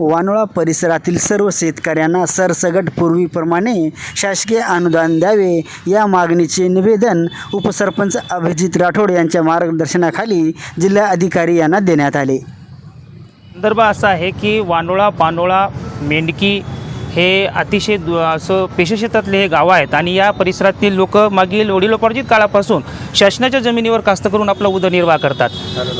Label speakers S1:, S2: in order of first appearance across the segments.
S1: वानोळा परिसरातील सर्व शेतकऱ्यांना सरसगट पूर्वीप्रमाणे शासकीय अनुदान द्यावे या मागणीचे निवेदन उपसरपंच अभिजित राठोड यांच्या मार्गदर्शनाखाली जिल्हा अधिकारी यांना देण्यात आले.
S2: संदर्भ असा आहे की वानोळा पानोळा मेंढकी हे अतिशय दु असं पेशक्षेत्रातले हे गावं आहेत आणि या परिसरातील लोक मागील वडिलोपार्जित काळापासून शासनाच्या जमिनीवर कास्त करून आपला उदरनिर्वाह करतात.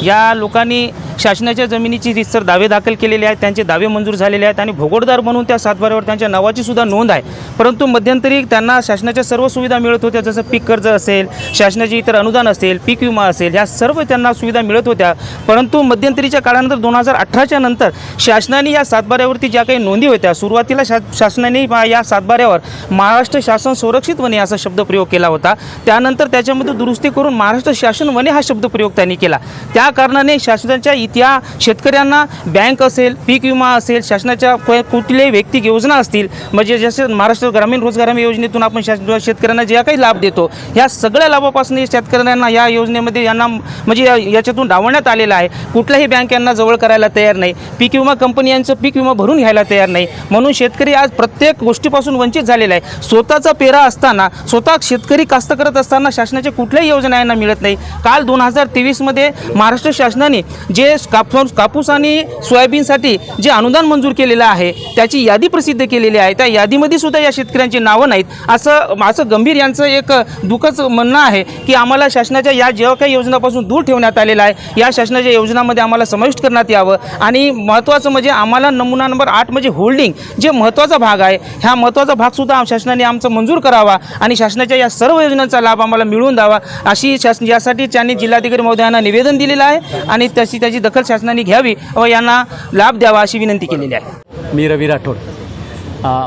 S2: या लोकांनी शासनाच्या जमिनीची रितसर दावे दाखल केलेले आहेत त्यांचे दावे मंजूर झालेले आहेत आणि भोगोडदार म्हणून त्या सातबाऱ्यावर त्यांच्या नावाची सुद्धा नोंद आहे. परंतु मध्यंतरी त्यांना शासनाच्या सर्व सुविधा मिळत होत्या जसं पीक कर्ज असेल शासनाचे इतर अनुदान असेल पीक विमा असेल ह्या सर्व त्यांना सुविधा मिळत होत्या. परंतु मध्यंतरीच्या काळानंतर दोन हजार अठराच्या नंतर शासनाने या सातबाऱ्यावरती ज्या काही नोंदी होत्या सुरुवातीला शा शासनाने या सातबाऱ्यावर महाराष्ट्र शासन संरक्षित वने असा शब्दप्रयोग केला होता. त्यानंतर त्याच्यामध्ये दुरुस्ती करून महाराष्ट्र शासन वने हा शब्दप्रयोग त्यांनी केला. त्या कारणाने शासनाच्या त्या शेतकऱ्यांना बँक असेल पीक विमा असेल शासनाच्या कुठल्याही व्यक्तिक योजना असतील म्हणजे जसे महाराष्ट्र ग्रामीण रोजगार हमी योजनेतून आपण शास शेतकऱ्यांना ज्या काही लाभ देतो ह्या सगळ्या लाभापासून शेतकऱ्यांना या योजनेमध्ये यांना म्हणजे या- याच्यातून डावण्यात आलेलं आहे. कुठल्याही बँक यांना जवळ करायला तयार नाही. पीक विमा कंपनी यांचं पीक विमा भरून घ्यायला तयार नाही. म्हणून शेतकरी आज प्रत्येक गोष्टीपासून वंचित झालेला आहे. स्वतःचा पेरा असताना स्वतः शेतकरी कास्त करत असताना शासनाच्या कुठल्याही योजना यांना मिळत नाही. काल दोन हजार तेवीसमध्ये महाराष्ट्र शासनाने जे कापूस कापूस आणि सोयाबीनसाठी जे अनुदान मंजूर केलेलं आहे त्याची यादी प्रसिद्ध केलेली आहे. त्या यादीमध्ये सुद्धा या शेतकऱ्यांची नावं नाहीत. असं असं गंभीर यांचं एक दुःखच म्हणणं आहे की आम्हाला शासनाच्या या जेव्हा काही योजनापासून दूर ठेवण्यात आलेलं आहे या शासनाच्या योजनामध्ये आम्हाला समाविष्ट करण्यात यावं. आणि महत्त्वाचं म्हणजे आम्हाला नमुना नंबर आठ म्हणजे होल्डिंग जे महत्त्वाचा भाग आहे ह्या महत्त्वाचा भागसुद्धा शासनाने आमचं मंजूर करावा आणि शासनाच्या या सर्व योजनांचा लाभ आम्हाला मिळवून द्यावा अशी शासन यासाठी त्यांनी जिल्हाधिकारी महोदयांना निवेदन दिलेलं आहे. आणि तशी त्याची दखल शासनाने घ्यावी व यांना लाभ द्यावा अशी विनंती केलेली आहे.
S3: मी रवी राठोड.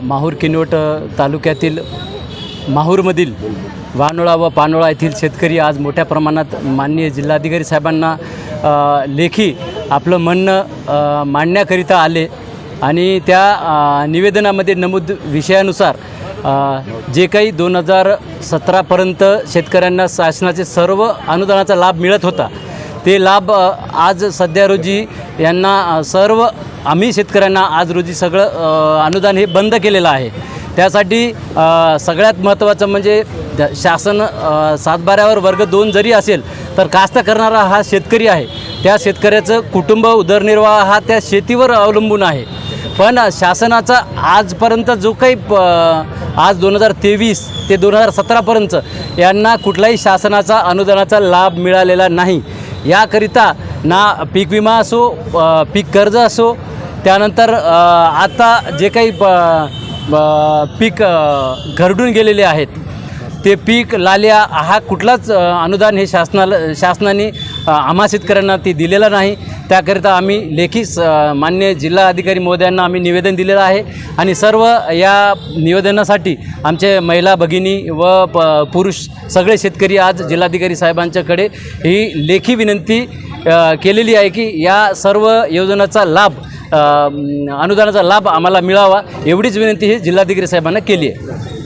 S3: माहूर किनवट तालुक्यातील माहूरमधील वानोळा व पानोळा येथील शेतकरी आज मोठ्या प्रमाणात माननीय जिल्हाधिकारी साहेबांना लेखी आपलं म्हणणं मांडण्याकरिता आले आणि त्या निवेदनामध्ये नमूद विषयानुसार जे काही दोन हजार सतरापर्यंत शेतकऱ्यांना शासनाचे सर्व अनुदानाचा लाभ मिळत होता ते लाभ आज सध्या रोजी यांना सर्व आम्ही शेतकऱ्यांना आज रोजी सगळं अनुदान हे बंद केलेलं आहे. त्यासाठी सगळ्यात महत्त्वाचं म्हणजे शासन सातबाऱ्यावर वर्ग दोन जरी असेल तर कास्त करणारा हा शेतकरी आहे. त्या शेतकऱ्याचं कुटुंब उदरनिर्वाह हा त्या शेतीवर अवलंबून आहे. पण शासनाचा आजपर्यंत जो काही प- आज दोन हजार तेवीस ते दोन हजार सतरापर्यंत यांना कुठलाही शासनाचा अनुदानाचा लाभ मिळालेला नाही. याकरिता ना पीक विमा असो पीक कर्ज असो त्यानंतर आता जे काही प- ब- पीक घरडून गेलेले आहेत ते पीक लाल्या हा कुठलाच अनुदान हे शासनाला शासनाने आम्हा शेतकऱ्यांना ते दिलेलं नाही. त्याकरिता आम्ही लेखी मान्य जिल्हा अधिकारी महोदयांना आम्ही निवेदन दिलेलं आहे. आणि सर्व या निवेदनासाठी आमचे महिला भगिनी व प पुरुष सगळे शेतकरी आज जिल्हाधिकारी साहेबांच्याकडे ही लेखी विनंती केलेली आहे की या सर्व योजनाचा लाभ अनुदानाचा लाभ आम्हाला मिळावा एवढीच विनंती ही जिल्हाधिकारी साहेबांना केली आहे.